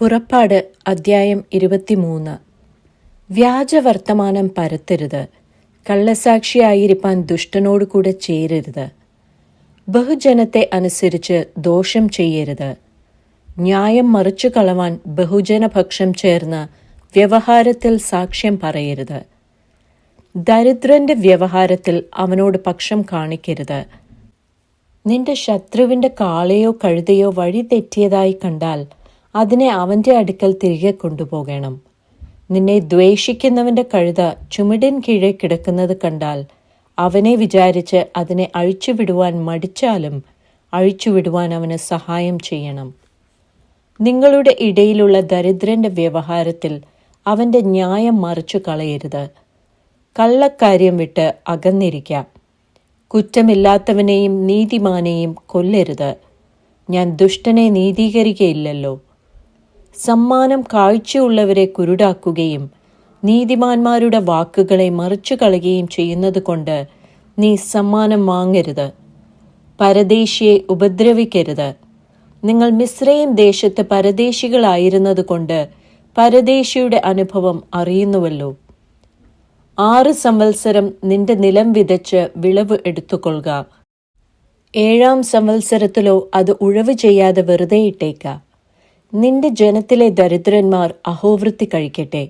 പുറപ്പാട് അദ്ധ്യായം ഇരുപത്തിമൂന്ന്. വ്യാജവർത്തമാനം പരത്തരുത്. കള്ളസാക്ഷിയായിരിക്കാൻ ദുഷ്ടനോട് കൂടെ ചേരരുത്. ബഹുജനത്തെ അനുസരിച്ച് ദോഷം ചെയ്യരുത്. ന്യായം മറിച്ചു കളവാൻ ബഹുജനപക്ഷം ചേർന്ന് വ്യവഹാരത്തിൽ സാക്ഷ്യം പറയരുത്. ദരിദ്രന്റെ വ്യവഹാരത്തിൽ അവനോട് പക്ഷം കാണിക്കരുത്. നിന്റെ ശത്രുവിന്റെ കാളയോ കഴുതയോ വഴി തെറ്റിയതായി കണ്ടാൽ അതിനെ അവന്റെ അടുക്കൽ തിരികെ കൊണ്ടുപോകണം. നിന്നെ ദ്വേഷിക്കുന്നവന്റെ കഴുത ചുമടിൻ കീഴെ കിടക്കുന്നത് കണ്ടാൽ അവനെ വിചാരിച്ച് അതിനെ അഴിച്ചുവിടുവാൻ മടിച്ചാലും അഴിച്ചുവിടുവാൻ അവന് സഹായം ചെയ്യണം. നിങ്ങളുടെ ഇടയിലുള്ള ദരിദ്രന്റെ വ്യവഹാരത്തിൽ അവന്റെ ന്യായം മറിച്ചു കളയരുത്. കള്ളക്കാര്യം വിട്ട് അകന്നിരിക്കാം. കുറ്റമില്ലാത്തവനെയും നീതിമാനെയും കൊല്ലരുത്. ഞാൻ ദുഷ്ടനെ നീതീകരിക്കയില്ലല്ലോ. സമ്മാനം കാഴ്ചയുള്ളവരെ കുരുടാക്കുകയും നീതിമാന്മാരുടെ വാക്കുകളെ മറിച്ചു കളയുകയും ചെയ്യുന്നത് കൊണ്ട് നീ സമ്മാനം വാങ്ങരുത്. പരദേശിയെ ഉപദ്രവിക്കരുത്. നിങ്ങൾ മിശ്രയും ദേശത്ത് പരദേശികളായിരുന്നത് കൊണ്ട് പരദേശിയുടെ അനുഭവം അറിയുന്നുവല്ലോ. ആറ് സംവത്സരം നിന്റെ നിലം വിതച്ച് വിളവ് എടുത്തുകൊള്ളുക. ഏഴാം സംവത്സരത്തിലോ അത് ഉഴവ് ചെയ്യാതെ വെറുതെ ഇട്ടേക്ക. നിന്റെ ജനത്തിലെ ദരിദ്രന്മാർ അഹോവൃത്തി കഴിക്കട്ടെ.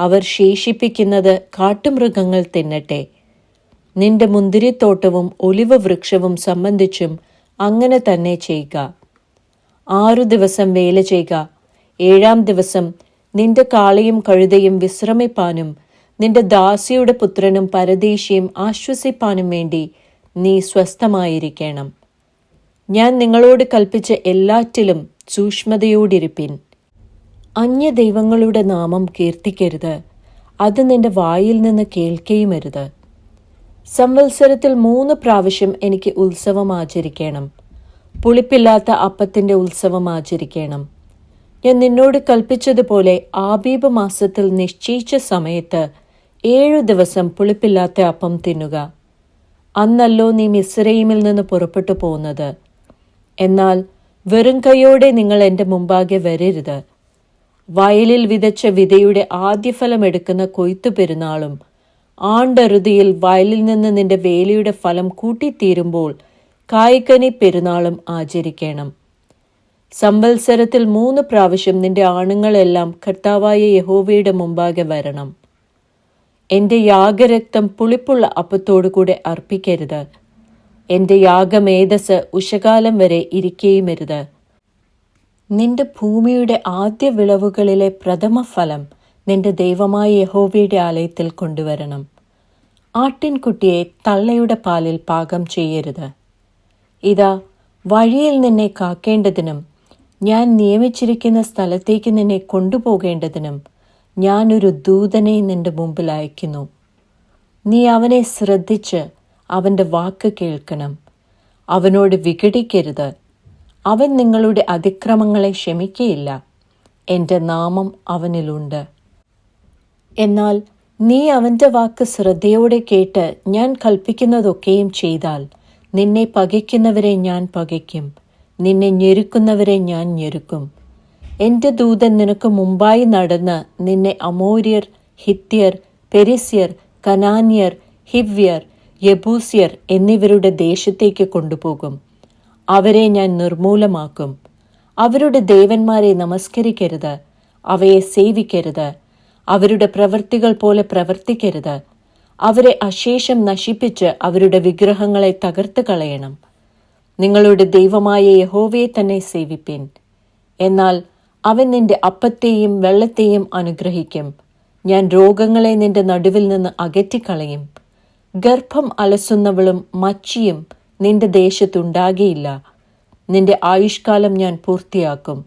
അവർ ശേഷിപ്പിക്കുന്നത് കാട്ടുമൃഗങ്ങൾ തിന്നട്ടെ. നിന്റെ മുന്തിരിത്തോട്ടവും ഒലിവ് വൃക്ഷവും സംബന്ധിച്ചും അങ്ങനെ തന്നെ ചെയ്യുക ആറു ദിവസം വേല ചെയ്യുക ഏഴാം ദിവസം നിന്റെ കാളയും കഴുതയും വിശ്രമിപ്പാനും നിന്റെ ദാസിയുടെ പുത്രനും പരദേശിയും ആശ്വസിപ്പാനും വേണ്ടി നീ സ്വസ്ഥമായിരിക്കണം. ഞാൻ നിങ്ങളോട് കൽപ്പിച്ച എല്ലാറ്റിലും സൂക്ഷ്മതയോടിരിപ്പിൻ. അന്യദൈവങ്ങളുടെ നാമം കീർത്തിക്കരുത്. അത് നിന്റെ വായിൽ നിന്ന് കേൾക്കുകയുമരുത് സംവത്സരത്തിൽ മൂന്ന് പ്രാവശ്യം എനിക്ക് ഉത്സവം ആചരിക്കണം. പുളിപ്പില്ലാത്ത അപ്പത്തിന്റെ ഉത്സവം ആചരിക്കണം. ഞാൻ നിന്നോട് കൽപ്പിച്ചതുപോലെ ആബീബ് മാസത്തിൽ നിശ്ചയിച്ച സമയത്ത് ഏഴു ദിവസം പുളിപ്പില്ലാത്ത അപ്പം തിന്നുക. അന്നല്ലോ നീ മിസ്രൈമിൽ നിന്ന് പുറപ്പെട്ടു പോകുന്നത് എന്നാൽ വെറും കൈയോടെ നിങ്ങൾ എന്റെ മുമ്പാകെ വരരുത്. വയലിൽ വിതച്ച വിതയുടെ ആദ്യഫലം എടുക്കുന്ന കൊയ്ത്തു പെരുന്നാളും ആണ്ടറുതിയിൽ വയലിൽ നിന്ന് നിന്റെ വേലിയുടെ ഫലം കൂട്ടിത്തീരുമ്പോൾ കായ്ക്കനി പെരുന്നാളും ആചരിക്കണം. സംവത്സരത്തിൽ മൂന്ന് പ്രാവശ്യം നിന്റെ ആണുങ്ങളെല്ലാം കർത്താവായ യഹോവയുടെ മുമ്പാകെ വരണം. എന്റെ യാഗരക്തം പുളിപ്പുള്ള അപ്പത്തോടു കൂടെ അർപ്പിക്കരുത്. എന്റെ യാഗമേധസ് ഉഷകാലം വരെ ഇരിക്കുകയുമരുത് നിന്റെ ഭൂമിയുടെ ആദ്യ വിളവുകളിലെ പ്രഥമ ഫലം നിന്റെ ദൈവമായ യഹോവയുടെ ആലയത്തിൽ കൊണ്ടുവരണം. ആട്ടിൻകുട്ടിയെ തള്ളയുടെ പാലിൽ പാകം ചെയ്യരുത്. ഇതാ വഴിയിൽ നിന്നെ കാക്കേണ്ടതിനും ഞാൻ നിയമിച്ചിരിക്കുന്ന സ്ഥലത്തേക്ക് നിന്നെ കൊണ്ടുപോകേണ്ടതിനും ഞാനൊരു ദൂതനെ നിന്റെ മുമ്പിൽ അയക്കുന്നു നീ അവനെ ശ്രദ്ധിച്ച് അവന്റെ വാക്ക് കേൾക്കണം. അവനോട് വിഘടിക്കരുത്. അവൻ നിങ്ങളുടെ അതിക്രമങ്ങളെ ക്ഷമിക്കയില്ല. എന്റെ നാമം അവനിലുണ്ട്. എന്നാൽ നീ അവന്റെ വാക്ക് ശ്രദ്ധയോടെ കേട്ട് ഞാൻ കൽപ്പിക്കുന്നതൊക്കെയും ചെയ്താൽ നിന്നെ പകയ്ക്കുന്നവരെ ഞാൻ പകയ്ക്കും. നിന്നെ ഞെരുക്കുന്നവരെ ഞാൻ ഞെരുക്കും. എന്റെ ദൂതൻ നിനക്ക് മുമ്പായി നടന്ന് നിന്നെ അമോര്യർ ഹിത്യർ പെരിസ്യർ കനാന്യർ ഹിവ്യർ യബൂസ്യർ എന്നിവരുടെ ദേശത്തേക്ക് കൊണ്ടുപോകും. അവരെ ഞാൻ നിർമൂലമാക്കും അവരുടെ ദേവന്മാരെ നമസ്കരിക്കരുത്. അവയെ സേവിക്കരുത്. അവരുടെ പ്രവൃത്തികൾ പോലെ പ്രവർത്തിക്കരുത്. അവരെ അശേഷം നശിപ്പിച്ച് അവരുടെ വിഗ്രഹങ്ങളെ തകർത്ത് കളയണം. നിങ്ങളുടെ ദൈവമായ യഹോവയെ തന്നെ സേവിപ്പിൻ. എന്നാൽ അവൻ നിന്റെ അപ്പത്തെയും വെള്ളത്തെയും അനുഗ്രഹിക്കും. ഞാൻ രോഗങ്ങളെ നിന്റെ നടുവിൽ നിന്ന് അകറ്റിക്കളയും. ഗർഭം അലസുന്നവളും മച്ചിയും നിന്റെ ദേശത്തുണ്ടാകയില്ല. നിന്റെ ആയുഷ്കാലം ഞാൻ പൂർത്തിയാക്കും.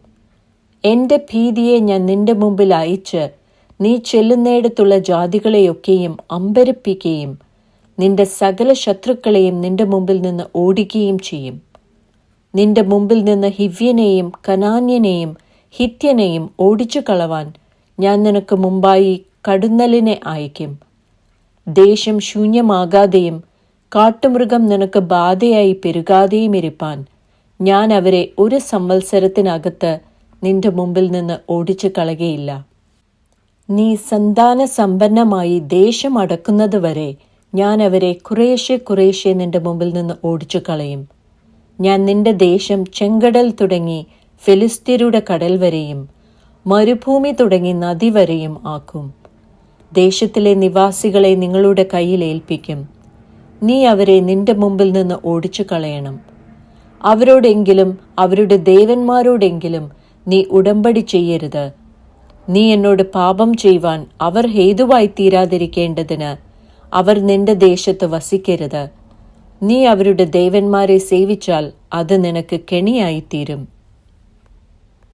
എന്റെ ഭീതിയെ ഞാൻ നിന്റെ മുമ്പിൽ അയച്ച് നീ ചെല്ലുന്നിടത്തുള്ള ജാതികളെയൊക്കെയും അമ്പരപ്പിക്കുകയും നിന്റെ സകല ശത്രുക്കളെയും നിന്റെ മുമ്പിൽ നിന്ന് ഓടിക്കുകയും ചെയ്യും. നിന്റെ മുമ്പിൽ നിന്ന് ഹിവ്യനെയും കനാന്യനെയും ഹിത്യനെയും ഓടിച്ചു കളവാൻ ഞാൻ നിനക്ക് മുമ്പായി കടുന്നലിനെ അയക്കും ദേശം ശൂന്യമാകാതെയും കാട്ടുമൃഗം നിനക്ക് ബാധയായി പെരുകാതെയും ഇരിപ്പാൻ. ഞാൻ അവരെ ഒരു സംവത്സരത്തിനകത്ത് നിന്റെ മുമ്പിൽ നിന്ന് ഓടിച്ചു കളകയില്ല നീ സന്താന സമ്പന്നമായി ദേശം അടക്കുന്നതുവരെ ഞാൻ അവരെ കുറേശ്ശെ കുറേശ്ശെ നിന്റെ മുമ്പിൽ നിന്ന് ഓടിച്ചു കളയും ഞാൻ നിന്റെ ദേശം ചെങ്കടൽ തുടങ്ങി ഫിലിസ്തീരുടെ കടൽ വരെയും മരുഭൂമി തുടങ്ങി നദി വരെയും ആക്കും. ദേശത്തിലെ നിവാസികളെ നിങ്ങളുടെ കയ്യിൽ ഏൽപ്പിക്കും. നീ അവരെ നിന്റെ മുമ്പിൽ നിന്ന് ഓടിച്ചു കളയണം അവരോടെങ്കിലും അവരുടെ ദേവന്മാരോടെങ്കിലും നീ ഉടമ്പടി ചെയ്യരുത്. നീ എന്നോട് പാപം ചെയ്യുവാൻ അവർ ഹേതുവായി തീരാതിരിക്കേണ്ടതിന് അവർ നിന്റെ ദേശത്ത് വസിക്കരുത്. നീ അവരുടെ ദേവന്മാരെ സേവിച്ചാൽ അത് നിനക്ക് കെണിയായിത്തീരും.